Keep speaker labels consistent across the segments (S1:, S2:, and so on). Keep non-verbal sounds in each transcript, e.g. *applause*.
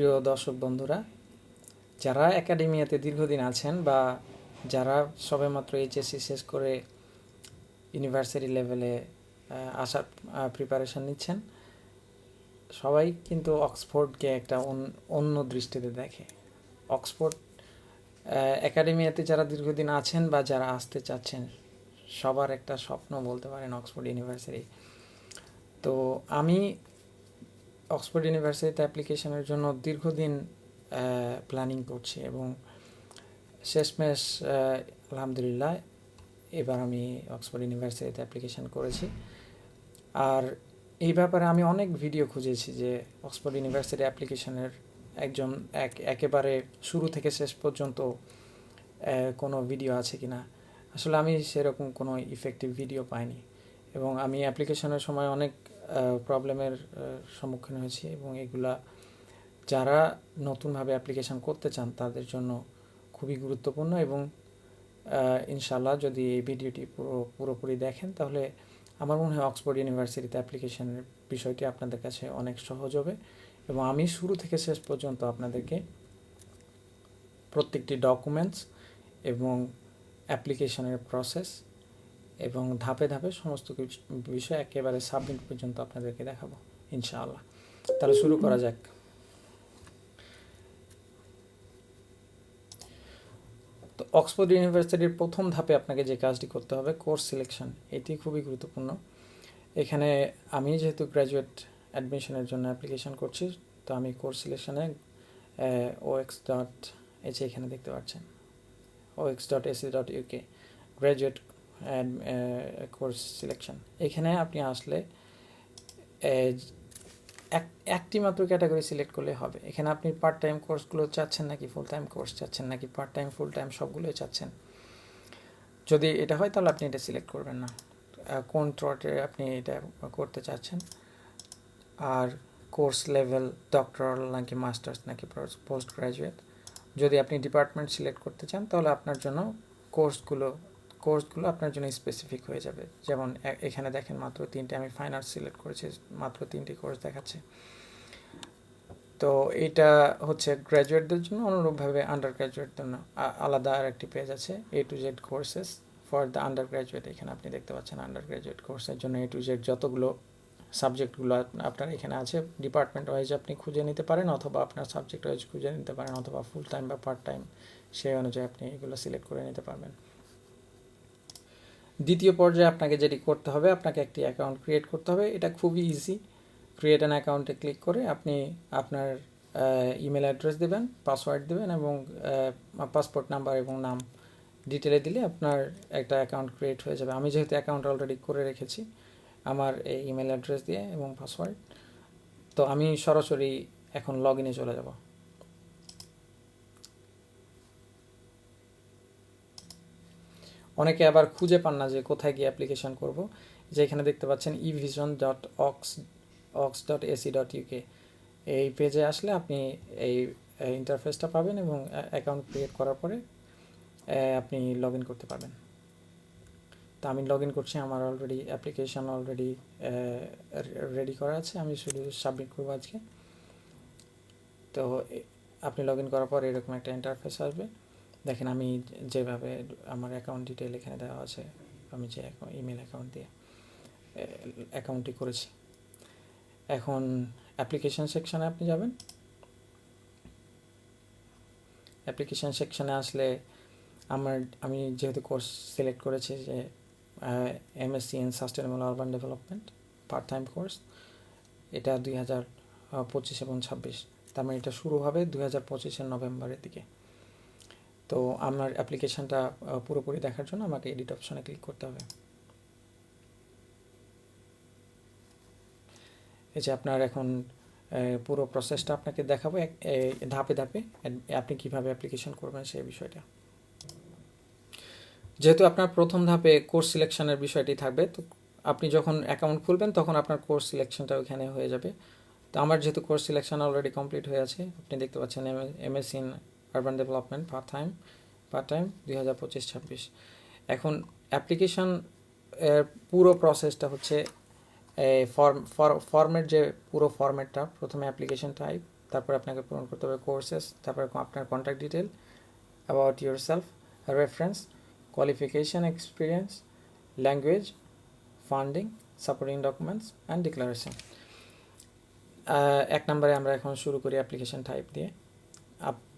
S1: প্রিয় দর্শক বন্ধুরা, যারা একাডেমিয়াতে দীর্ঘদিন আছেন বা যারা সবেমাত্র এইচএসসি শেষ করে ইউনিভার্সিটি লেভেলে আসার প্রিপারেশন নিচ্ছেন, সবাই কিন্তু অক্সফোর্ডকে একটা অন্য দৃষ্টিতে দেখে। অক্সফোর্ড একাডেমিয়াতে যারা দীর্ঘদিন আছেন বা যারা আসতে চাচ্ছেন, সবার একটা স্বপ্ন বলতে পারেন অক্সফোর্ড ইউনিভার্সিটি। তো আমি অক্সফোর্ড ইউনিভার্সিটিতে অ্যাপ্লিকেশনের জন্য দীর্ঘদিন প্ল্যানিং করছি এবং শেষমেশ আলহামদুলিল্লাহ, এবার আমি অক্সফোর্ড ইউনিভার্সিটিতে অ্যাপ্লিকেশান করেছি। আর এই ব্যাপারে আমি অনেক ভিডিও খুঁজেছি যে অক্সফোর্ড ইউনিভার্সিটি অ্যাপ্লিকেশনের একজন, এক, একেবারে শুরু থেকে শেষ পর্যন্ত কোনো ভিডিও আছে কি না আসলে আমি সেরকম কোনো ইফেক্টিভ ভিডিও পাইনি। এবং আমি অ্যাপ্লিকেশনের সময় অনেক প্রবলেমের সম্মুখীন হয়েছি এবং এগুলা যারা নতুনভাবে অ্যাপ্লিকেশান করতে চান, তাদের জন্য খুবই গুরুত্বপূর্ণ এবং ইনশাল্লাহ যদি এই ভিডিওটি পুরো, পুরোপুরি দেখেন, তাহলে আমার মনে হয় অক্সফোর্ড ইউনিভার্সিটিতে অ্যাপ্লিকেশনের বিষয়টি আপনাদের কাছে অনেক সহজ হবে এবং আমি শুরু থেকে শেষ পর্যন্ত আপনাদেরকে প্রত্যেকটি ডকুমেন্টস এবং অ্যাপ্লিকেশনের প্রসেস এবং ধাপে ধাপে সমস্ত কিছু বিষয় একেবারে সাবমিট পর্যন্ত আপনাদেরকে দেখাবো, ইনশাআল্লাহ। তাহলে শুরু করা যাক। তো অক্সফোর্ড ইউনিভার্সিটির প্রথম ধাপে আপনাকে যে কাজটি করতে হবে, কোর্স সিলেকশন। এটি খুবই গুরুত্বপূর্ণ। এখানে আমি যেহেতু গ্র্যাজুয়েট অ্যাডমিশনের জন্য অ্যাপ্লিকেশন করছি, তো আমি কোর্স সিলেকশনে ও এক্স ডট যে এখানে দেখতে পাচ্ছেন। O X dot AC dot UK graduate course selection এখানে আপনি আসলে একটি মাত্র ক্যাটাগরি সিলেক্ট করলে হবে। এখানে আপনি পার্ট টাইম কোর্সগুলো চাচ্ছেন নাকি ফুল টাইম কোর্স চাচ্ছেন নাকি পার্ট টাইম ফুল টাইম সবগুলোই চাচ্ছেন। যদি এটা হয়, তাহলে আপনি এটা সিলেক্ট করবেন না। কোন ট্রটে আপনি এটা করতে চাচ্ছেন? আর কোর্স লেভেল ডক্টরাল নাকি মাস্টার্স নাকি পোস্ট গ্রাজুয়েট যদি আপনি ডিপার্টমেন্ট সিলেক্ট করতে চান, তাহলে আপনার জন্য কোর্সগুলো কোর্সগুলো আপনার জন্য স্পেসিফিক হয়ে যাবে। যেমন এখানে দেখেন মাত্র তিনটে, আমি ফাইন আর্টস সিলেক্ট করেছি, মাত্র তিনটি কোর্স দেখাচ্ছে। তো এটা হচ্ছে গ্র্যাজুয়েটদের জন্য অনুরূপভাবে আন্ডার গ্র্যাজুয়েট জন্য আলাদা আর একটি পেজ আছে A to Z courses for the undergraduate এখানে আপনি দেখতে পাচ্ছেন আন্ডার গ্র্যাজুয়েট কোর্সের জন্য এ টু জেড যতগুলো সাবজেক্টগুলো আপনার এখানে আছে ডিপার্টমেন্ট ওয়াইজ আপনি খুঁজে নিতে পারেন অথবা আপনার সাবজেক্ট ওয়াইজ খুঁজে নিতে পারেন অথবা ফুল টাইম বা পার্ট টাইম সেই অনুযায়ী আপনি এগুলো সিলেক্ট করে নিতে পারবেন। দ্বিতীয় পর্যায়ে আপনাকে যেটি করতে হবে, আপনাকে একটি অ্যাকাউন্ট ক্রিয়েট করতে হবে। এটা খুবই ইজি ক্রিয়েট অ্যান অ্যাকাউন্টে ক্লিক করে আপনি আপনার ইমেল অ্যাড্রেস দেবেন পাসওয়ার্ড দেবেন এবং পাসপোর্ট নাম্বার এবং নাম ডিটেলে দিলে আপনার একটা অ্যাকাউন্ট ক্রিয়েট হয়ে যাবে। আমি যেহেতু অ্যাকাউন্ট অলরেডি করে রেখেছি আমার এই ইমেল অ্যাড্রেস দিয়ে এবং পাসওয়ার্ড তো আমি সরাসরি এখন লগ ইনে চলে যাব। অনেকে আবার খুঁজে পান না যে কোথায় গিয়ে অ্যাপ্লিকেশন করব। যে এখানে দেখতে পাচ্ছেন evision dot ox ox dot AC dot UK এই পেজে আসলে আপনি এই ইন্টারফেসটা পাবেন এবং অ্যাকাউন্ট ক্রিয়েট করার পরে আপনি লগ ইন করতে পারবেন। তো আমি লগ ইন করছি, আমার অলরেডি অ্যাপ্লিকেশন অলরেডি রেডি করা আছে। আমি শুধু সাবমিট করব আজকে। তো আপনি লগ ইন করার পর এরকম একটা ইন্টারফেস আসবে। দেখেন আমি যেভাবে আমার অ্যাকাউন্ট ডিটেল এখানে দেওয়া আছে, আমি যে ইমেল অ্যাকাউন্ট দিয়ে অ্যাকাউন্টটি করেছি। এখন অ্যাপ্লিকেশন সেকশনে আপনি যাবেন। অ্যাপ্লিকেশন সেকশনে আসলে আমার, আমি যেহেতু কোর্স সিলেক্ট করেছি যে MSc in sustainable urban development part time course এটা দুই হাজার পঁচিশ এবং ছাব্বিশ। তার মানে এটা শুরু হবে দুই হাজার পঁচিশের নভেম্বরের দিকে। তো আমার অ্যাপ্লিকেশনটা পুরোপুরি দেখার জন্য আমাকে এডিট অপশনে ক্লিক করতে হবে। এই যে আপনার এখন পুরো প্রসেসটা আপনাকে দেখাবো এক- ধাপে ধাপে আপনি কীভাবে অ্যাপ্লিকেশন করবেন সেই বিষয়টা। যেহেতু আপনার প্রথম ধাপে কোর্স সিলেকশনের বিষয়টি থাকবে, তো আপনি যখন অ্যাকাউন্ট খুলবেন তখন আপনার কোর্স সিলেকশনটা ওইখানে হয়ে যাবে। তো আমার যেহেতু কোর্স সিলেকশন অলরেডি কমপ্লিট হয়ে আছে, আপনি দেখতে পাচ্ছেন M S in urban development part time part time দুই হাজার পঁচিশ ছাব্বিশ। এখন অ্যাপ্লিকেশন পুরো প্রসেসটা হচ্ছে ফর্ম ফর্মের যে পুরো ফর্মেটটা প্রথমে অ্যাপ্লিকেশন টাইপ তারপর আপনাকে পূরণ করতে হবে কোর্সেস তারপর আপনার contact detail about yourself reference qualification experience language funding supporting documents and declaration এক নম্বরে আমরা এখন শুরু করি অ্যাপ্লিকেশন টাইপ দিয়ে।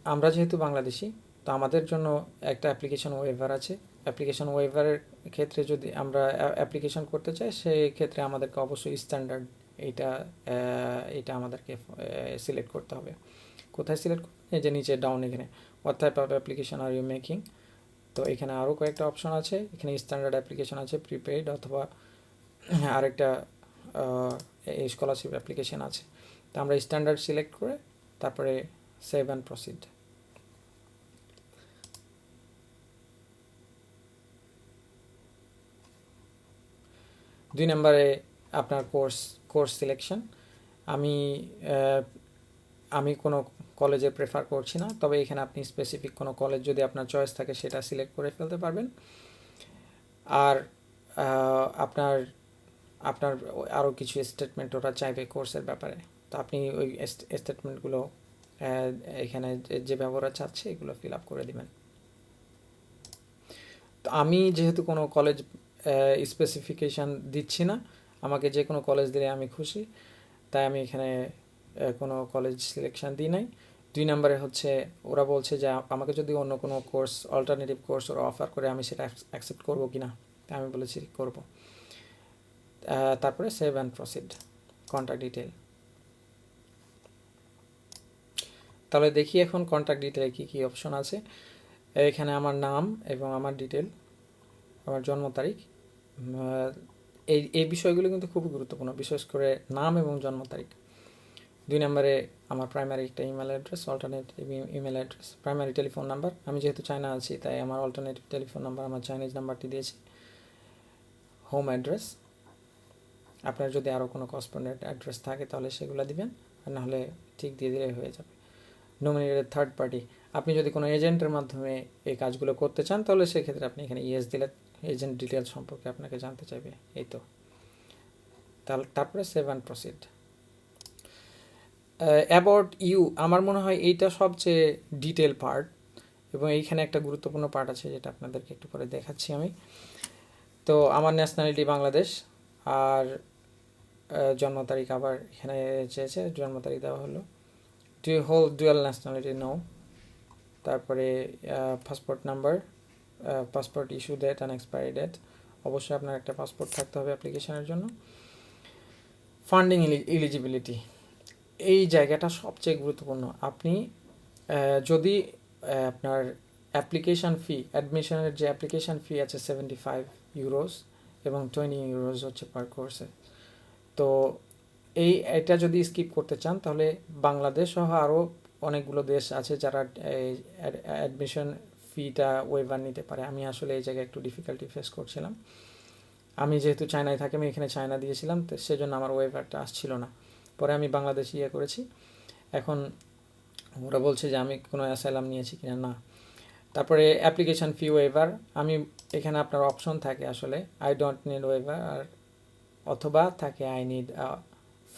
S1: আমরা যেহেতু বাংলাদেশি, তো আমাদের জন্য একটা অ্যাপ্লিকেশন ওয়েভার আছে। অ্যাপ্লিকেশন ওয়েভারের ক্ষেত্রে যদি আমরা অ্যাপ্লিকেশন করতে চাই সেই ক্ষেত্রে আমাদেরকে অবশ্যই স্ট্যান্ডার্ড এইটা এটা আমাদেরকে সিলেক্ট করতে হবে। কোথায় সিলেক্ট এই যে নিচে ডাউন এখানে। What type of application are you making তো এখানে আরও কয়েকটা অপশন আছে। এখানে স্ট্যান্ডার্ড অ্যাপ্লিকেশন আছে প্রিপেইড অথবা আরেকটা স্কলারশিপ অ্যাপ্লিকেশন আছে। তো আমরা স্ট্যান্ডার্ড সিলেক্ট করে তারপরে সেভ অ্যান্ড প্রসিড দুই নম্বরে আপনার কোর্স কোর্স সিলেকশন আমি আমি কোনো কলেজে প্রেফার করছি না, তবে এখানে আপনি স্পেসিফিক কোনো কলেজ যদি আপনার চয়েস থাকে সেটা সিলেক্ট করে ফেলতে পারবেন। আর আপনার আপনার আরও কিছু স্টেটমেন্ট ওরা চাইবে কোর্সের ব্যাপারে। তো আপনি ওই স্টেটমেন্টগুলো এখানে যে ব্যবহার চাচ্ছে এগুলো ফিল আপ করে দিবেন। তো আমি যেহেতু কোনো কলেজ স্পেসিফিকেশান দিচ্ছি না, আমাকে যে কোনো কলেজ দিলে আমি খুশি। তাই আমি এখানে কোনো কলেজ সিলেকশান দিই নাই। দুই নম্বরে হচ্ছে, ওরা বলছে যে, আমাকে যদি অন্য কোনো কোর্স অল্টারনেটিভ কোর্স ওরা অফার করে, আমি সেটা অ্যাকসেপ্ট করব কি না তাই আমি বলেছি, করব। তারপরে save and proceed contact detail তাহলে দেখি এখন কন্ট্যাক্ট ডিটেলে কী কী অপশন আছে। এখানে আমার নাম এবং আমার ডিটেল আমার জন্ম তারিখ এই এই বিষয়গুলো কিন্তু খুবই গুরুত্বপূর্ণ, বিশেষ করে নাম এবং জন্ম তারিখ। দুই নম্বরে আমার প্রাইমারি একটা email address alternative email address primary telephone number আমি যেহেতু চায়না আছি, তাই আমার অল্টারনেটিভ টেলিফোন নাম্বার আমার চাইনিজ নাম্বারটি দিয়েছি। হোম অ্যাড্রেস আপনার যদি আরও কোনো কসপন্ডেন্ট অ্যাড্রেস থাকে, তাহলে সেগুলো দিবেন, আর নাহলে ঠিক দিয়ে দিলে হয়ে যাবে। নমিনেটেড থার্ড পার্টি আপনি যদি কোনো এজেন্টের মাধ্যমে এই কাজগুলো করতে চান, তাহলে সেক্ষেত্রে আপনি এখানে ইয়েস দিলে এজেন্ট ডিটেলস সম্পর্কে আপনাকে জানতে চাইবে, এই তো। তারপরে save and proceed about you আমার মনে হয় এইটা সবচেয়ে ডিটেল পার্ট এবং এইখানে একটা গুরুত্বপূর্ণ পার্ট আছে যেটা আপনাদেরকে একটু পরে দেখাচ্ছি আমি। তো আমার ন্যাশনালিটি বাংলাদেশ, আর জন্ম তারিখ আবার এখানে চেয়েছে, জন্ম তারিখ দেওয়া হলো। Do hold dual nationality now তারপরে passport number passport issue date and expiry date অবশ্যই আপনার একটা পাসপোর্ট থাকতে হবে অ্যাপ্লিকেশনের জন্য। ফান্ডিং ইলিজিবিলিটি এই জায়গাটা সবচেয়ে গুরুত্বপূর্ণ। আপনি যদি আপনার অ্যাপ্লিকেশান ফি অ্যাডমিশনের যে অ্যাপ্লিকেশান ফি আছে সেভেন্টি ফাইভ ইউরোস এবং টোয়েন্টি ইউরোস হচ্ছে পার কোর্সে তো এই, এটা যদি স্কিপ করতে চান, তাহলে বাংলাদেশ সহ আরও অনেকগুলো দেশ আছে যারা অ্যাডমিশন ফিটা ওয়েভার নিতে পারে। আমি আসলে এই জায়গায় একটু ডিফিকাল্টি ফেস করছিলাম। আমি যেহেতু চায়নায় থাকি, আমি এখানে চায়না দিয়েছিলাম, তো সেজন্য আমার ওয়েভারটা আসছিল না। পরে আমি বাংলাদেশ ইয়ে করেছি। এখন ওরা বলছে যে আমি কোনো অ্যাসাইলাম নিয়েছি কিনা, না। তারপরে অ্যাপ্লিকেশান ফি ওয়েভার আমি এখানে আপনার অপশন থাকে আসলে। আই ডোন্ট নিড ওয়েভার অথবা থাকে I need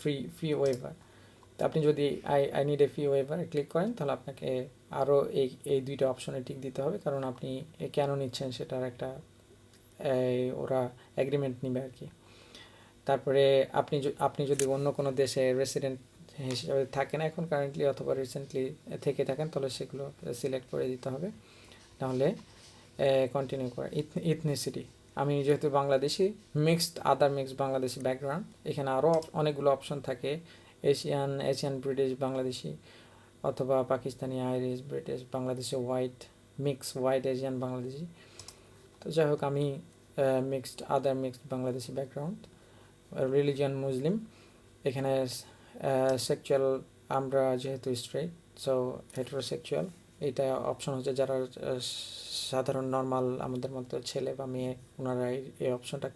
S1: free fee waiver তো আপনি যদি I I need a fee waiver click করেন, তাহলে আপনাকে আরও এই এই দুইটা অপশনে টিক দিতে হবে। কারণ আপনি এ কেন নিচ্ছেন সেটার একটা ওরা অ্যাগ্রিমেন্ট নেবে আর কি। তারপরে আপনি আপনি যদি অন্য কোনো দেশে রেসিডেন্ট হিসেবে থাকেন এখন কারেন্টলি অথবা রিসেন্টলি থেকে থাকেন, তাহলে সেগুলো সিলেক্ট করে দিতে হবে। নাহলে কন্টিনিউ করে। ইথনিসিটি আমি যেহেতু Bangladeshi mixed other mixed Bangladeshi background এখানে আরও অনেকগুলো অপশন থাকে। এশিয়ান এশিয়ান ব্রিটিশ বাংলাদেশি অথবা Pakistani Irish British Bangladeshi white mix white Asian Bangladeshi. তো যাই হোক, আমি mixed other mixed Bangladeshi background religion Muslim এখানে সেক্সুয়াল আমরা যেহেতু স্ট্রেট সো হেটারোসেক্সুয়াল এইটা অপশন হচ্ছে যারা সাধারণ নর্মাল আমাদের মতো ছেলে বা মেয়ে ওনারা এই অপশনটা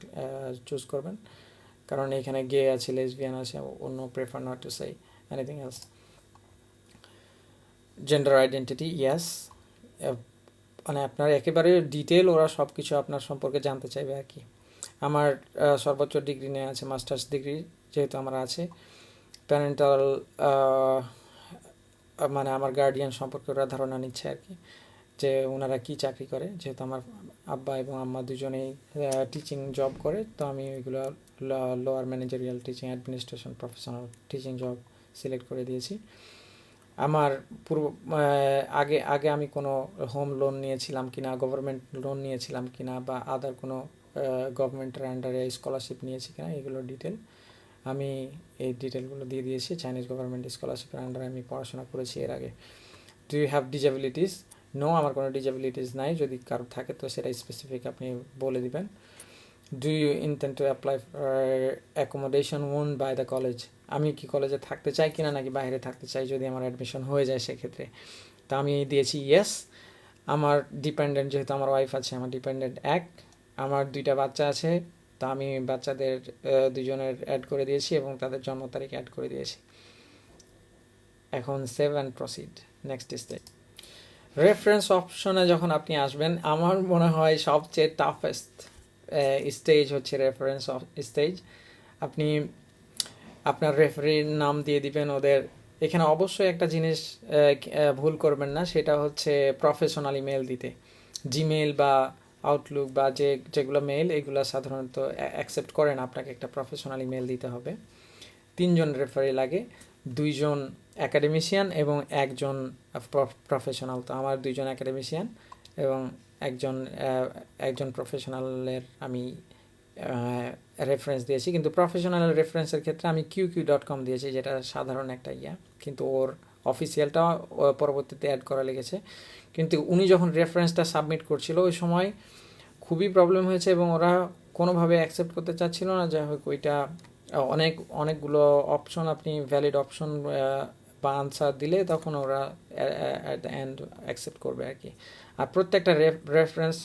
S1: চুজ করবেন। কারণ এখানে গে আছে লেসবিয়ান আছে, অন্য prefer not to say anything else gender identity yes মানে আপনার একেবারে ডিটেল ওরা সব কিছু আপনার সম্পর্কে জানতে চাইবে আর কি। আমার সর্বোচ্চ ডিগ্রি নেওয়া আছে মাস্টার্স ডিগ্রি যেহেতু আমার আছে। প্যারেন্টাল মানে আমার গার্ডিয়ান সম্পর্কে ওরা ধারণা নিচ্ছে আর কি, যে ওনারা কি চাকরি করে। যেহেতু আমার আব্বা এবং আম্মা দুজনেই টিচিং জব করে, তো আমি ওইগুলো lower managerial teaching administration professional teaching job select করে দিয়েছি। আমার পূর্ব আগে আগে আমি কোনো হোম লোন নিয়েছিলাম কিনা গভর্নমেন্ট লোন নিয়েছিলাম কিনা বা আদার কোনো গভর্নমেন্টের আন্ডারে স্কলারশিপ নিয়েছি কিনা, এগুলোর ডিটেল আমি এই ডিটেলগুলো দিয়ে দিয়েছি। চাইনিজ গভর্নমেন্ট স্কলারশিপের আন্ডারে আমি পড়াশোনা করেছি এর আগে। Do you have disabilities no আমার কোনো ডিজাবিলিটিস নাই। যদি কারও থাকে, তো সেটা স্পেসিফিক আপনি বলে দিবেন। Do you intend to apply accommodation own by the college আমি কি কলেজে থাকতে চাই কিনা নাকি বাইরে থাকতে চাই যদি আমার অ্যাডমিশন হয়ে যায় সেক্ষেত্রে? তা আমি দিয়েছি ইয়েস আমার ডিপেন্ডেন্ট যেহেতু আমার ওয়াইফ আছে, আমার ডিপেন্ডেন্ট এক। আমার দুইটা বাচ্চা আছে। তা আমি বাচ্চাদের দুজনের অ্যাড করে দিয়েছি এবং তাদের জন্ম তারিখ অ্যাড করে দিয়েছি। এখন save and proceed next stage reference অপশনে যখন আপনি আসবেন, আমার মনে হয় সবচেয়ে টাফেস্ট স্টেজ হচ্ছে রেফারেন্স স্টেজ আপনি আপনার রেফারির নাম দিয়ে দিবেন ওদের। এখানে অবশ্যই একটা জিনিস ভুল করবেন না, সেটা হচ্ছে প্রফেশনাল ইমেল দিতে। জিমেল বা আউটলুক বা যে, যেগুলো মেল এগুলো সাধারণত অ্যাকসেপ্ট করেন, আপনাকে একটা প্রফেশনাল ইমেল দিতে হবে। তিনজন রেফারি লাগে, দুইজন অ্যাকাডেমিশিয়ান এবং একজন প্রফেশনাল তো আমার দুইজন অ্যাকাডেমিশিয়ান এবং একজন একজন প্রফেশনালের আমি রেফারেন্স দিয়েছি। কিন্তু প্রফেশনাল রেফারেন্সের ক্ষেত্রে আমি কিউ কিউ ডট কম দিয়েছি, যেটা সাধারণ একটা ইয়া। কিন্তু ওর অফিসিয়ালটা পরবর্তীতে অ্যাড করা লেগেছে। কিন্তু উনি যখন রেফারেন্সটা সাবমিট করছিল, ওই সময় খুবই প্রবলেম হয়েছে এবং ওরা কোনোভাবে অ্যাকসেপ্ট করতে চাচ্ছিল না। যাই হোক, ওইটা অনেক, অনেকগুলো অপশন আপনি ভ্যালিড অপশন বা আনসার দিলে তখন ওরা অ্যাট দ্য এন্ড অ্যাকসেপ্ট করবে আর কি। আর প্রত্যেকটা রেফারেন্স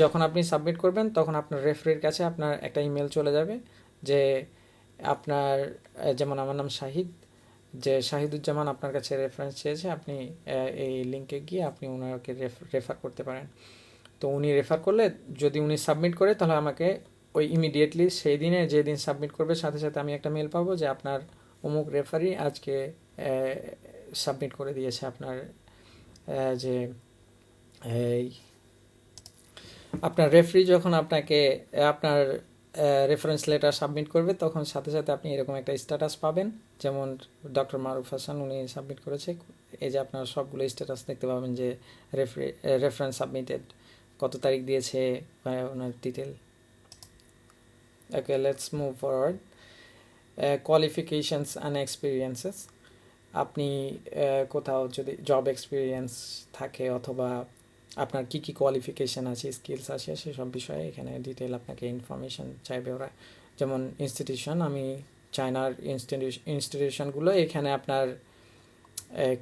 S1: যখন আপনি সাবমিট করবেন, তখন আপনার রেফারির কাছে আপনার একটা ইমেল চলে যাবে যে, আপনার যেমন আমার নাম শাহিদ যে শাহিদুজ্জামান আপনার কাছে রেফারেন্স চেয়েছে, আপনি এই লিঙ্কে গিয়ে আপনি ওনাকে রেফার করতে পারেন। তো উনি রেফার করলে যদি উনি সাবমিট করে, তাহলে আমাকে ওই ইমিডিয়েটলি সেই দিনে যে দিন সাবমিট করবে, সাথে সাথে আমি একটা মেল পাবো যে আপনার অমুক রেফারি আজকে সাবমিট করে দিয়েছে আপনার যে, এই, আপনার রেফারি যখন আপনাকে, আপনার রেফারেন্স লেটার সাবমিট করবে, তখন সাথে সাথে আপনি এরকম একটা স্ট্যাটাস পাবেন। যেমন ডক্টর মারুফ হাসান উনি সাবমিট করেছে। এই যে আপনার সবগুলো স্ট্যাটাস দেখতে পাবেন যে রেফারি রেফারেন্স সাবমিটেড কত তারিখ দিয়েছে ওনার detail okay let's move forward qualifications and experiences আপনি কোথাও যদি জব এক্সপিরিয়েন্স থাকে অথবা আপনার কি কি কোয়ালিফিকেশান আছে স্কিলস আছে, সেসব বিষয়ে এখানে ডিটেল আপনাকে ইনফরমেশন চাইবে ওরা। যেমন ইনস্টিটিউশন আমি চায়নার ইনস্টিটিউশনগুলো এখানে আপনার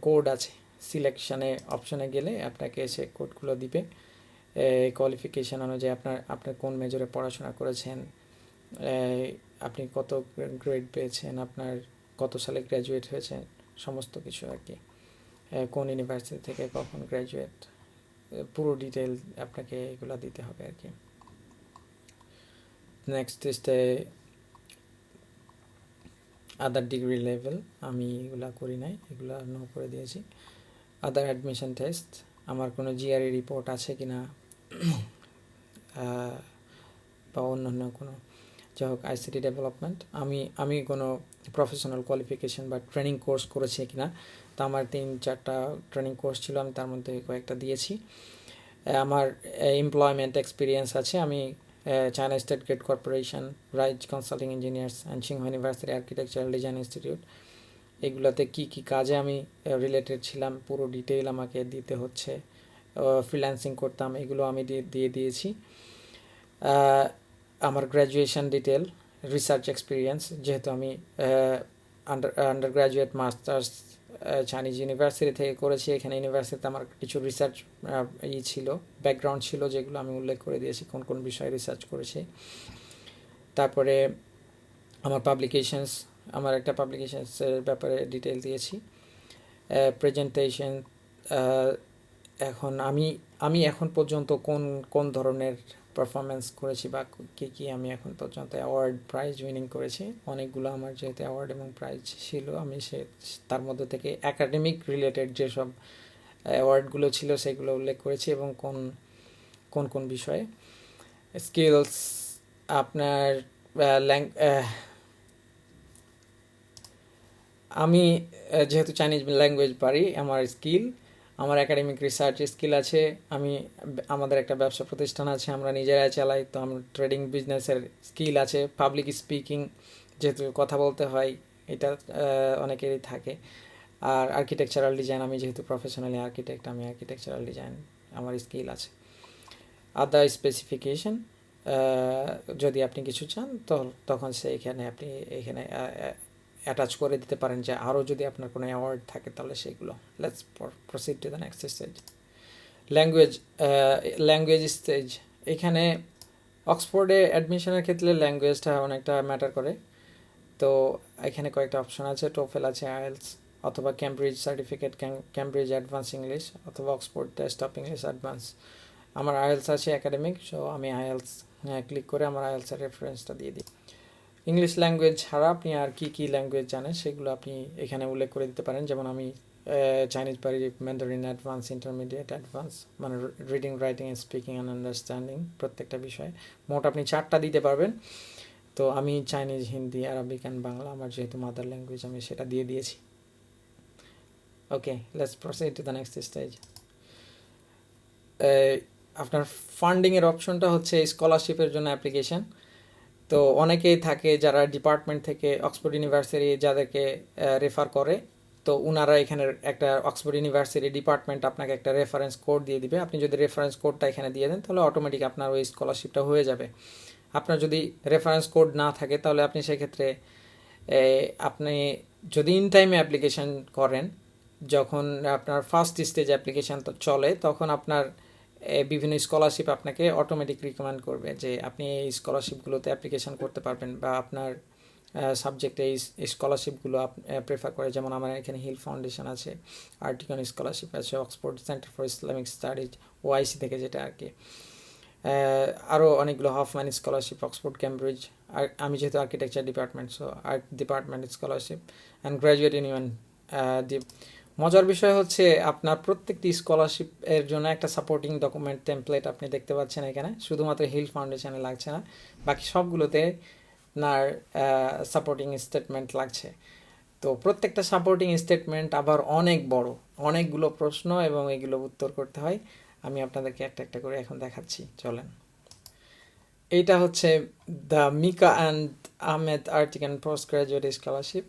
S1: কোড আছে। সিলেকশানে অপশনে গেলে আপনাকে সে কোডগুলো দিবে। কোয়ালিফিকেশান অনুযায়ী আপনার আপনার কোন মেজরে পড়াশোনা করেছেন আপনি কত গ্রেড পেয়েছেন, আপনার কত সালে গ্র্যাজুয়েট হয়েছেন, সমস্ত কিছু আর কি। কোন ইউনিভার্সিটি থেকে কখন গ্র্যাজুয়েট পুরো ডিটেল আপনাকে এগুলো দিতে হবে আর কি। নেক্সট ইস্টে আদার ডিগ্রি লেভেল আমি এগুলা করি নাই, এগুলা নো করে দিয়েছি। আদার অ্যাডমিশন টেস্ট আমার কোনো জিআরই রিপোর্ট আছে কি না বা অন্যান্য কোনো। যাই হোক আইসিটি ডেভেলপমেন্ট আমি আমি কোনো প্রফেশনাল কোয়ালিফিকেশন বা ট্রেনিং কোর্স করেছি কি না তা আমার তিন চারটা ট্রেনিং কোর্স ছিল, আমি তার মধ্যে কয়েকটা দিয়েছি। আমার এমপ্লয়মেন্ট এক্সপিরিয়েন্স আছে, আমি China state grade corporation rise consulting engineers and Tsinghua university architectural design institute এগুলোতে কি কি কাজে আমি রিলেটেড ছিলাম, পুরো ডিটেইল আমাকে দিতে হচ্ছে ফ্রিল্যান্সিং করতাম, এগুলো আমি দিয়ে দিয়েছি। আমার গ্র্যাজুয়েশন ডিটেল রিসার্চ এক্সপিরিয়েন্স যেহেতু আমি under undergraduate masters Chinese university থেকে করেছি। এখানে ইউনিভার্সিটিতে আমার কিছু রিসার্চ ই ছিল ব্যাকগ্রাউন্ড ছিল, যেগুলো আমি উল্লেখ করে দিয়েছি, কোন কোন বিষয়ে রিসার্চ করেছি। তারপরে আমার পাবলিকেশনস আমার একটা পাবলিকেশনসের ব্যাপারে ডিটেল দিয়েছি। প্রেজেন্টেশন এখন আমি আমি এখন পর্যন্ত কোন কোন ধরনের পারফরমেন্স করেছি বা কী কী আমি এখন পর্যন্ত অ্যাওয়ার্ড প্রাইজ উইনিং করেছি, অনেকগুলো আমার যেহেতু অ্যাওয়ার্ড এবং প্রাইজ ছিল, আমি সে, তার মধ্যে থেকে একাডেমিক রিলেটেড যেসব অ্যাওয়ার্ডগুলো ছিল সেগুলো উল্লেখ করেছি এবং কোন কোন কোন বিষয়ে। স্কিলস আপনার আমি যেহেতু চাইনিজ ল্যাঙ্গুয়েজ পারি, আমার স্কিল আমার একাডেমিক রিসার্চ স্কিল আছে, আমি আমাদের একটা ব্যবসা প্রতিষ্ঠান আছে, আমরা নিজেরাই চালাই, তো আমার ট্রেডিং বিজনেসের স্কিল আছে পাবলিক স্পিকিং যেহেতু কথা বলতে হয়, এটা অনেকেরই থাকে। আর আর্কিটেকচারাল ডিজাইন আমি যেহেতু প্রফেশনালি আর্কিটেক্ট আমি আর্কিটেকচারাল ডিজাইন আমার স্কিল আছে। আদার স্পেসিফিকেশন যদি আপনি কিছু চান, তো, তখন সেইখানে আপনি এখানে অ্যাটাচ করে দিতে পারেন যে আরও যদি আপনার কোনো অ্যাওয়ার্ড থাকে তাহলে সেগুলো। Let's proceed to the next stage language language stage এখানে অক্সফোর্ডে অ্যাডমিশনের ক্ষেত্রে ল্যাঙ্গুয়েজটা অনেকটা ম্যাটার করে। তো এখানে কয়েকটা অপশন আছে টোফেল আছে আয়েলস অথবা Cambridge certificate Cambridge advance English অথবা Oxford test of English advance আমার আয়েলস আছে একাডেমিক সো আমি আইএলস ক্লিক করে আমার আইএলসের রেফারেন্সটা দিয়ে দিই। ইংলিশ ল্যাঙ্গুয়েজ ছাড়া আপনি আর কি কি ল্যাঙ্গুয়েজ জানেন, সেগুলো আপনি এখানে উল্লেখ করে দিতে পারেন। যেমন আমি চাইনিজ পারি ম্যান্ডারিন অ্যাডভান্স ইন্টারমিডিয়েট অ্যাডভান্স মানে reading writing speaking and understanding প্রত্যেকটা বিষয়ে। মোট আপনি চারটা দিতে পারবেন। তো আমি Chinese Hindi Arabic and Bangla আমার যেহেতু মাদার ল্যাঙ্গুয়েজ আমি সেটা দিয়ে দিয়েছি। Okay let's proceed to the next stage আপনার ফান্ডিংয়ের অপশনটা হচ্ছে স্কলারশিপের জন্য অ্যাপ্লিকেশন তো অনেকেই থাকে যারা ডিপার্টমেন্ট থেকে অক্সফোর্ড ইউনিভার্সিটি যাদেরকে রেফার করে, তো ওনারা এখানে একটা অক্সফোর্ড ইউনিভার্সিটি ডিপার্টমেন্ট আপনাকে একটা রেফারেন্স কোড দিয়ে দিবে। আপনি যদি রেফারেন্স কোডটা এখানে দিয়ে দেন, তাহলে অটোমেটিক আপনার ওই স্কলারশিপটা হয়ে যাবে। আপনার যদি রেফারেন্স কোড না থাকে, তাহলে আপনি সেক্ষেত্রে আপনি যদি ইন টাইমে অ্যাপ্লিকেশান করেন, যখন আপনার ফার্স্ট স্টেজ অ্যাপ্লিকেশান চলে, তখন আপনার বিভিন্ন স্কলারশিপ আপনাকে অটোমেটিক রিকমেন্ড করবে যে আপনি এই স্কলারশিপগুলোতে অ্যাপ্লিকেশান করতে পারবেন বা আপনার সাবজেক্টে এই স্কলারশিপগুলো প্রেফার করে। যেমন আমার এখানে হিল ফাউন্ডেশন আছে আর্টিকন স্কলারশিপ আছে Oxford centre for Islamic studies OIC থেকে যেটা আর কি। আরও অনেকগুলো হফম্যান স্কলারশিপ অক্সফোর্ড ক্যামব্রিজ আর আমি যেহেতু architecture department so art department scholarship and graduate union মজার বিষয় হচ্ছে আপনার প্রত্যেকটি স্কলারশিপ এর জন্য একটা সাপোর্টিং ডকুমেন্ট টেমপ্লেট আপনি দেখতে পাচ্ছেন এখানে। শুধুমাত্র হিল ফাউন্ডেশনে লাগছে না, বাকি সবগুলোতে আপনার সাপোর্টিং স্টেটমেন্ট লাগছে। তো প্রত্যেকটা সাপোর্টিং স্টেটমেন্ট আবার অনেক বড়, অনেকগুলো প্রশ্ন এবং এগুলো উত্তর করতে হয়। আমি আপনাদেরকে একটা একটা করে এখন দেখাচ্ছি, চলেন। এইটা হচ্ছে the Mica and Ahmed Ertegun and postgraduate scholarship.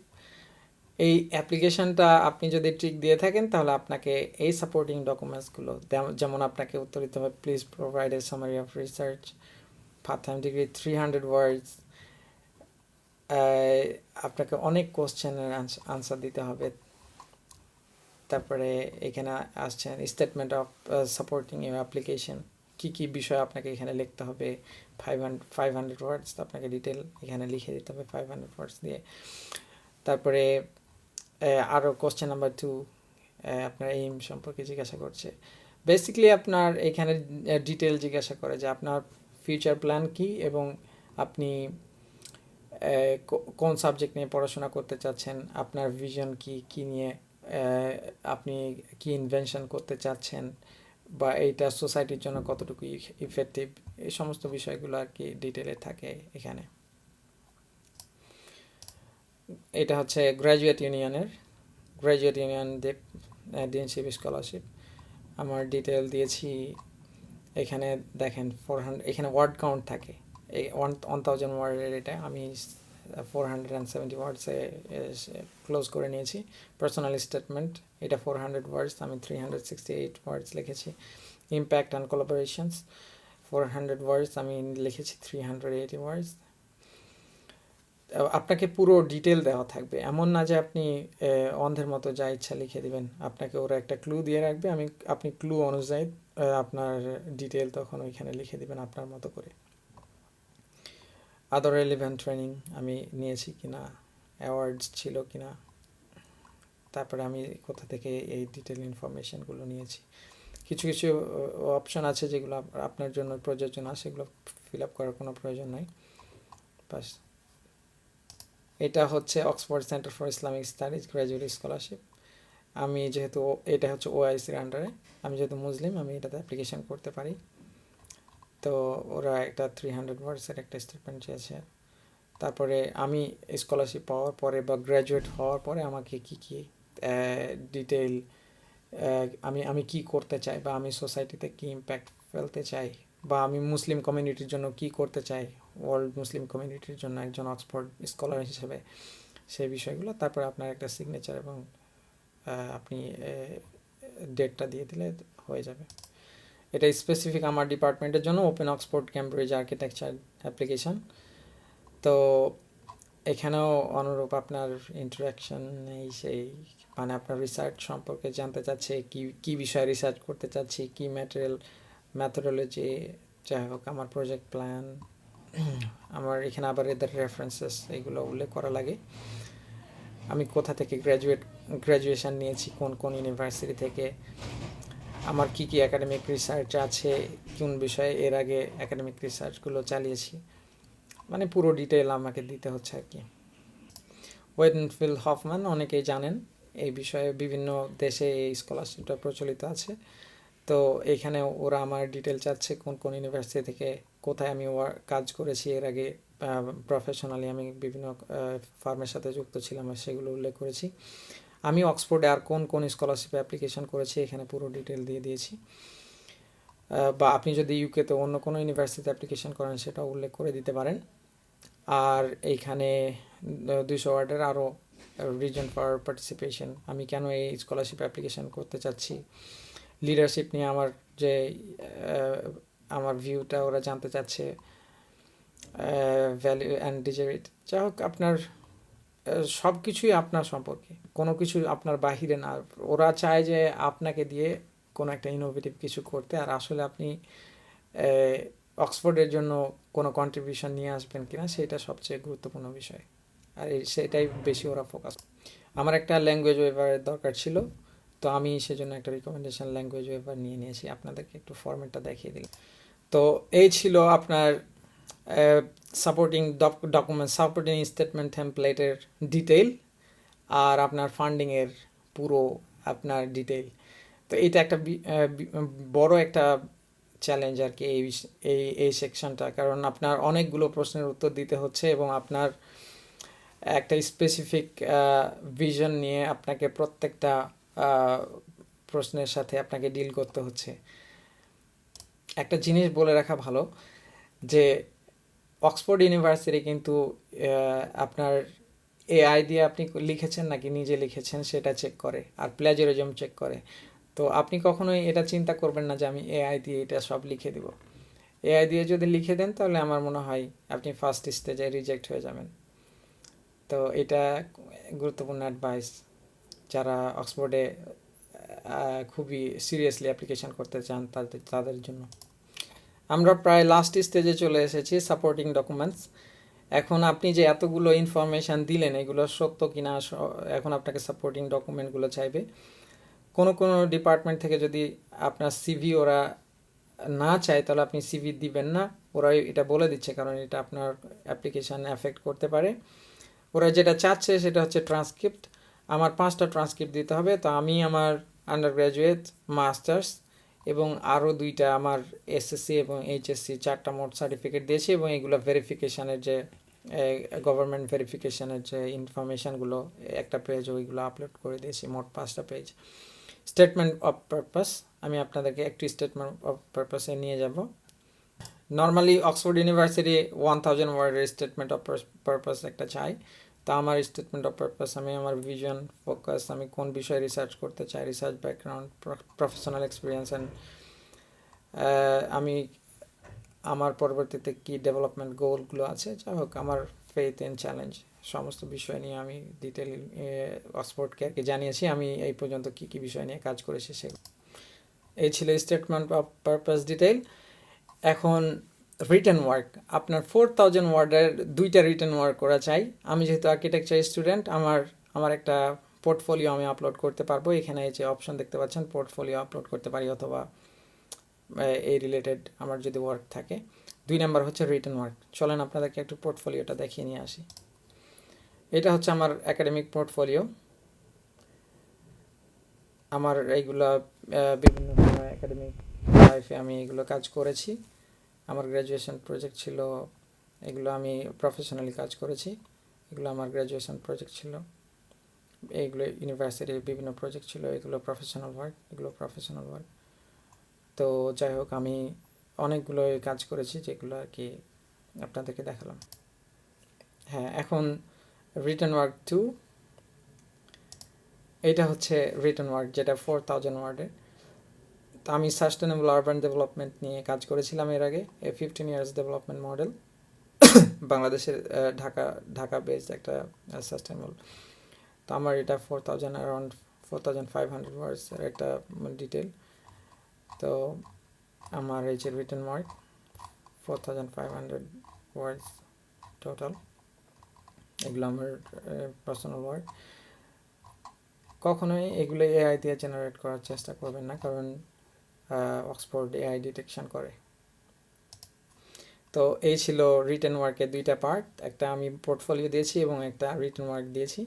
S1: এই অ্যাপ্লিকেশনটা আপনি যদি ট্রিক দিয়ে থাকেন, তাহলে আপনাকে এই সাপোর্টিং ডকুমেন্টসগুলো যেমন আপনাকে উত্তর দিতে হবে please provide a summary of research part time degree three hundred words আপনাকে অনেক কোশ্চেনের আনসার দিতে হবে। তারপরে এখানে আসছেন statement of supporting your application কী কী বিষয় আপনাকে এখানে লিখতে হবে? Five hundred five hundred words আপনাকে ডিটেল এখানে লিখে দিতে হবে ফাইভ হান্ড্রেড ওয়ার্ডস দিয়ে। তারপরে আরও কোশ্চেন নাম্বার টু আপনার এইম সম্পর্কে জিজ্ঞাসা করছে। বেসিক্যালি আপনার এখানে ডিটেল জিজ্ঞাসা করে যে আপনার ফিউচার প্ল্যান কি এবং আপনি কোন সাবজেক্ট নিয়ে পড়াশোনা করতে চাচ্ছেন, আপনার ভিজন কি কি নিয়ে আপনি কি ইনভেনশন করতে চাচ্ছেন বা এইটা সোসাইটির জন্য কতটুকু ইফেক্টিভ এই সমস্ত বিষয়গুলো আর কি ডিটেলে থাকে এখানে। এটা হচ্ছে গ্র্যাজুয়েট ইউনিয়নের গ্র্যাজুয়েট ইউনিয়ন ডিএনশিপ স্কলারশিপ আমার ডিটেল দিয়েছি, এখানে দেখেন ফোর হান্ড্রেড এখানে ওয়ার্ড কাউন্ট থাকে। এই ওয়ান ওয়ান থাউজেন্ড ওয়ার্ডের এটা আমি ফোর হান্ড্রেড অ্যান্ড সেভেন্টি ওয়ার্ডসে ক্লোজ করে নিয়েছি। পার্সোনাল স্টেটমেন্ট এটা ফোর হান্ড্রেড ওয়ার্ডস আমি three hundred sixty eight words লিখেছি। Impact and collaborations four hundred words আমি লিখেছি থ্রি হান্ড্রেড এইটি ওয়ার্ডস আপনাকে পুরো ডিটেল দেওয়া থাকবে। এমন না যে আপনি অন্ধের মতো যা ইচ্ছা লিখে দিবেন। আপনাকে ওরা একটা ক্লু দিয়ে রাখবে। আমি, আপনি ক্লু অনুযায়ী আপনার ডিটেল তখন ওইখানে লিখে দিবেন আপনার মতো করে। আদার রেলিভেন্ট ট্রেনিং আমি নিয়েছি কিনা অ্যাওয়ার্ডস ছিল কিনা, তারপরে আমি কোথা থেকে এই ডিটেল ইনফরমেশনগুলো নিয়েছি। কিছু কিছু অপশন আছে যেগুলো আপনার জন্য প্রযোজ্য না, সেগুলো ফিল আপ করার কোনো প্রয়োজন নাই। বাস। এটা হচ্ছে Oxford centre for Islamic studies graduate scholarship আমি যেহেতু এটা হচ্ছে ওআইসির আন্ডারে আমি যেহেতু মুসলিম আমি এটাতে অ্যাপ্লিকেশান করতে পারি। তো ওরা একটা থ্রি হান্ড্রেড ওয়ার্ডসের একটা স্টেটমেন্ট চেয়েছে। তারপরে আমি স্কলারশিপ পাওয়ার পরে বা গ্র্যাজুয়েট হওয়ার পরে আমাকে কি কি ডিটেইল আমি আমি কি করতে চাই বা আমি সোসাইটিতে কি ইম্প্যাক্ট ফেলতে চাই বা আমি মুসলিম কমিউনিটির জন্য কি করতে চাই? ওয়ার্ল্ড মুসলিম কমিউনিটির জন্য একজন অক্সফোর্ড স্কলার হিসেবে সেই বিষয়গুলো, তারপরে আপনার একটা সিগনেচার এবং আপনি ডেটটা দিয়ে দিলে হয়ে যাবে। এটা স্পেসিফিক আমার ডিপার্টমেন্টের জন্য open Oxford Cambridge architecture application তো এখানেও অনুরূপ আপনার ইন্টারাকশন এই সেই মানে আপনার রিসার্চ সম্পর্কে জানতে চাচ্ছে, কি কি বিষয়ে রিসার্চ করতে চাচ্ছি, কি ম্যাটেরিয়াল ম্যাথোডোলজি যাই হোক, আমার প্রজেক্ট প্ল্যান *clears throat* আমার এখানে আবার এদের রেফারেন্সেস এগুলো উল্লেখ করা লাগে। আমি কোথা থেকে গ্র্যাজুয়েট গ্র্যাজুয়েশন নিয়েছি, কোন কোন ইউনিভার্সিটি থেকে, আমার কি কি একাডেমিক রিসার্চ আছে, কোন বিষয়ে এর আগে একাডেমিক রিসার্চগুলো চালিয়েছি মানে পুরো ডিটেল আমাকে দিতে হচ্ছে আর কি। ওয়েডেনফিল হফম্যান অনেকেই জানেন, এই বিষয়ে বিভিন্ন দেশে এই স্কলারশিপটা প্রচলিত আছে। তো এখানে ওরা আমার ডিটেল চাচ্ছে কোন কোন ইউনিভার্সিটি থেকে কোথায় আমি কাজ করেছি। এর আগে প্রফেশনালি আমি বিভিন্ন ফার্মের সাথে যুক্ত ছিলাম সেগুলো উল্লেখ করেছি। আমি অক্সফোর্ডে আর কোন কোন স্কলারশিপে অ্যাপ্লিকেশন করেছি এখানে পুরো ডিটেল দিয়ে দিয়েছি। বা আপনি যদি ইউকেতে অন্য কোনো ইউনিভার্সিটিতে অ্যাপ্লিকেশন করেন সেটা উল্লেখ করে দিতে পারেন। আর এইখানে দুইশো ওয়ার্ডের আরও রিজন ফর পার্টিসিপেশন আমি কেন এই স্কলারশিপ অ্যাপ্লিকেশন করতে চাচ্ছি? লিডারশিপ নিয়ে আমার যে আমার ভিউটা ওরা জানতে চাচ্ছে ভ্যালু অ্যান্ড ডিজারিট যাই হোক, আপনার সব কিছুই আপনার সম্পর্কে। কোনো কিছু আপনার বাহিরে না। ওরা চায় যে আপনাকে দিয়ে কোনো একটা ইনোভেটিভ কিছু করতে। আর আসলে আপনি অক্সফোর্ডের জন্য কোনো কন্ট্রিবিউশন নিয়ে আসবেন কিনা, সেটা সবচেয়ে গুরুত্বপূর্ণ বিষয়। আর সেটাই বেশি ওরা ফোকাস আমার একটা ল্যাঙ্গুয়েজ ওয়েভারের দরকার ছিল। তো আমি সেজন্য একটা রিকমেন্ডেশন ল্যাঙ্গুয়েজ ওয়েভার নিয়ে নিয়েছি। আপনাদেরকে একটু ফরম্যাটটা দেখিয়ে দিলাম। তো এই ছিল আপনার সাপোর্টিং ডকুমেন্ট সাপোর্টিং স্টেটমেন্ট টেমপ্লেটের ডিটেইল আর আপনার ফান্ডিংয়ের পুরো আপনার ডিটেইল তো এটা একটা বড় একটা চ্যালেঞ্জ আর কি এই এই এই সেকশনটা কারণ আপনার অনেকগুলো প্রশ্নের উত্তর দিতে হচ্ছে এবং আপনার একটা স্পেসিফিক ভিশন নিয়ে আপনাকে প্রত্যেকটা প্রশ্নের সাথে আপনাকে ডিল করতে হচ্ছে। একটা জিনিস বলে রাখা ভালো যে অক্সফোর্ড ইউনিভার্সিটি কিন্তু আপনার এআই দিয়ে আপনি লিখেছেন নাকি নিজে লিখেছেন সেটা চেক করে, আর প্লেজারিজম চেক করে। তো আপনি কখনোই এটা চিন্তা করবেন না যে আমি এআই দিয়ে এটা সব লিখে দিব। এআই দিয়ে যদি লিখে দেন তাহলে আমার মনে হয় আপনি ফার্স্ট স্টেজে রিজেক্ট হয়ে যাবেন। তো এটা গুরুত্বপূর্ণ অ্যাডভাইস যারা অক্সফোর্ডে খুবই সিরিয়াসলি অ্যাপ্লিকেশন করতে চান তাদের তাদের জন্য। আমরা প্রায় লাস্ট স্টেজে চলে এসেছি সাপোর্টিং ডকুমেন্টস এখন আপনি যে এতগুলো ইনফরমেশান দিলেন, এগুলো সত্য কিনা, স- এখন আপনাকে সাপোর্টিং ডকুমেন্টগুলো চাইবে। কোনো কোনো ডিপার্টমেন্ট থেকে যদি আপনার সিভি ওরা না চায়, তাহলে আপনি সিভি দিবেন না। ওরা এটা বলে দিচ্ছে, কারণ এটা আপনার অ্যাপ্লিকেশান অ্যাফেক্ট করতে পারে। ওরা যেটা চাচ্ছে সেটা হচ্ছে ট্রান্সক্রিপ্ট আমার পাঁচটা ট্রান্সক্রিপ্ট দিতে হবে। তো আমি আমার আন্ডার গ্র্যাজুয়েট মাস্টার্স এবং আরও দুইটা আমার এসএসসি এবং এইচএসসি চারটা মোট সার্টিফিকেট দিয়েছি এবং এগুলো ভেরিফিকেশানের যে গভর্নমেন্ট ভেরিফিকেশানের যে ইনফরমেশানগুলো একটা পেজ ওইগুলো আপলোড করে দিয়েছি, মোট পাঁচটা পেজ স্টেটমেন্ট অফ পারপাস আমি আপনাদেরকে একটি স্টেটমেন্ট অফ পারপাসে নিয়ে যাব। Normally Oxford university one thousand ওয়ার্ডের স্টেটমেন্ট অফ পারপাস একটা চাই। তা আমার স্টেটমেন্ট অফ পারপাস আমি আমার ভিজন ফোকাস আমি কোন বিষয়ে রিসার্চ করতে চাই research background professional experience and আমি আমার পরবর্তীতে কি ডেভেলপমেন্ট গোলগুলো আছে, যাই হোক, আমার ফেথ এন্ড চ্যালেঞ্জ সমস্ত বিষয় নিয়ে আমি ডিটেল অক্সফোর্ডকে আর কি জানিয়েছি, আমি এই পর্যন্ত কি কি বিষয় নিয়ে কাজ করেছি সেগুলো। এই ছিল স্টেটমেন্ট অফ পারপাস ডিটেল এখন রিটেন ওয়ার্ক আপনার ফোর থাউজেন্ড ওয়ার্ডের দুইটা রিটেন ওয়ার্ক করা চাই। আমি যেহেতু আর্কিটেকচার স্টুডেন্ট আমার আমার একটা পোর্টফোলিও আমি আপলোড করতে পারব। এখানে এই যে অপশন দেখতে পাচ্ছেন পোর্টফোলিও আপলোড করতে পারি অথবা এই রিলেটেড আমার যদি ওয়ার্ক থাকে। দুই নাম্বার হচ্ছে রিটার্ন ওয়ার্ক চলেন আপনাদেরকে একটু পোর্টফোলিওটা দেখিয়ে নিয়ে আসি। এটা হচ্ছে আমার একাডেমিক পোর্টফোলিও আমার এইগুলো বিভিন্ন একাডেমিক লাইফে আমি এগুলো কাজ করেছি। আমার গ্র্যাজুয়েশন প্রজেক্ট ছিল, এগুলো আমি প্রফেশনালি কাজ করেছি। এগুলো আমার গ্র্যাজুয়েশন প্রজেক্ট ছিল। এইগুলো ইউনিভার্সিটির বিভিন্ন প্রজেক্ট ছিল, এগুলো প্রফেশনাল ওয়ার্ক এগুলো প্রফেশনাল ওয়ার্ক তো যাই হোক, আমি অনেকগুলো কাজ করেছি, যেগুলো আর কি আপনাদেরকে দেখালাম। হ্যাঁ এখন রিটার্ন ওয়ার্ক টু এটা হচ্ছে রিটার্ন ওয়ার্ক যেটা ফোর থাউজেন্ড ওয়ার্ডের তো আমি সাস্টেনেবল আরবান ডেভেলপমেন্ট নিয়ে কাজ করেছিলাম এর আগে, a fifteen years development model বাংলাদেশের ঢাকা ঢাকা বেসড একটা সাস্টেনেবল তো আমার এটা four thousand around four thousand five hundred ওয়ার্ডসের একটা ডিটেল তো আমার এই যে written mark four thousand five hundred words total এগুলো আমার পার্সোনাল ওয়ার্ক কখনোই এগুলো এআই দিয়ে জেনারেট করার চেষ্টা করবেন না, কারণ অক্সফোর্ড এআই ডিটেকশন করে। তো এই ছিল রিটার্ন ওয়ার্কের দুইটা পার্ট একটা আমি পোর্টফোলিও দিয়েছি এবং একটা রিটার্ন ওয়ার্ক দিয়েছি।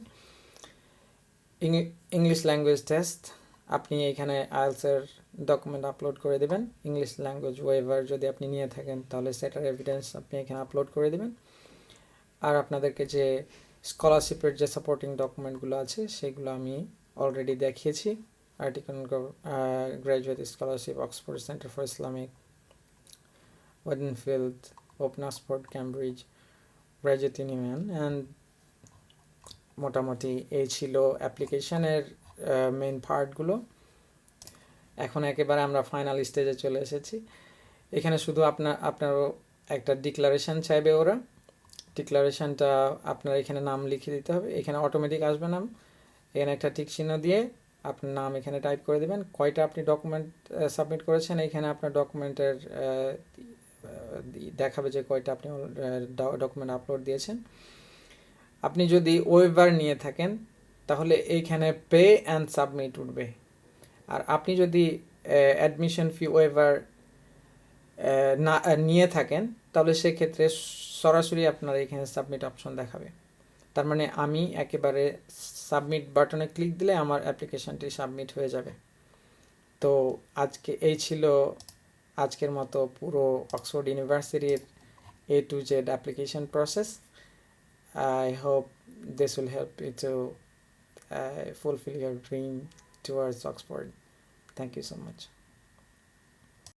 S1: ইংলিশ ল্যাঙ্গুয়েজ টেস্ট আপনি এখানে আইএলসের ডকুমেন্ট আপলোড করে দেবেন। ইংলিশ ল্যাঙ্গুয়েজ ওয়েভার যদি আপনি নিয়ে থাকেন, তাহলে সেটার এভিডেন্স আপনি এখানে আপলোড করে দেবেন। আর আপনাদেরকে যে স্কলারশিপের যে সাপোর্টিং ডকুমেন্টগুলো আছে, সেগুলো আমি অলরেডি দেখিয়েছি। Ertegun graduate scholarship Oxford centre for Islamic Weidenfeld open Oxford Cambridge graduate union and মোটামুটি এই ছিল অ্যাপ্লিকেশনের মেন পার্টগুলো এখন একেবারে আমরা ফাইনাল স্টেজে চলে এসেছি। এখানে শুধু আপনার আপনারও একটা ডিক্লারেশন চাইবে ওরা। ডিক্লারেশনটা আপনার এখানে নাম লিখে দিতে হবে। এখানে অটোমেটিক আসবে নাম। এখানে একটা টিক চিহ্ন দিয়ে আপনার নাম এখানে টাইপ করে দেবেন। কয়টা আপনি ডকুমেন্ট সাবমিট করেছেন এখানে আপনার ডকুমেন্টের দেখাবে যে কয়টা আপনি ডকুমেন্ট আপলোড দিয়েছেন। আপনি যদি ওয়েবার নিয়ে থাকেন, তাহলে এইখানে পে অ্যান্ড সাবমিট উঠবে। আর আপনি যদি অ্যাডমিশন ফি ওয়েভার না নিয়ে থাকেন, তাহলে সেক্ষেত্রে সরাসরি আপনার এখানে সাবমিট অপশন দেখাবে। তার মানে আমি একেবারে সাবমিট বাটনে ক্লিক দিলে আমার অ্যাপ্লিকেশানটি সাবমিট হয়ে যাবে তো আজকে এই ছিল আজকের মতো পুরো অক্সফোর্ড ইউনিভার্সিটির A to Z application process I hope this will help you to fulfill your dream towards Oxford. Thank you so much.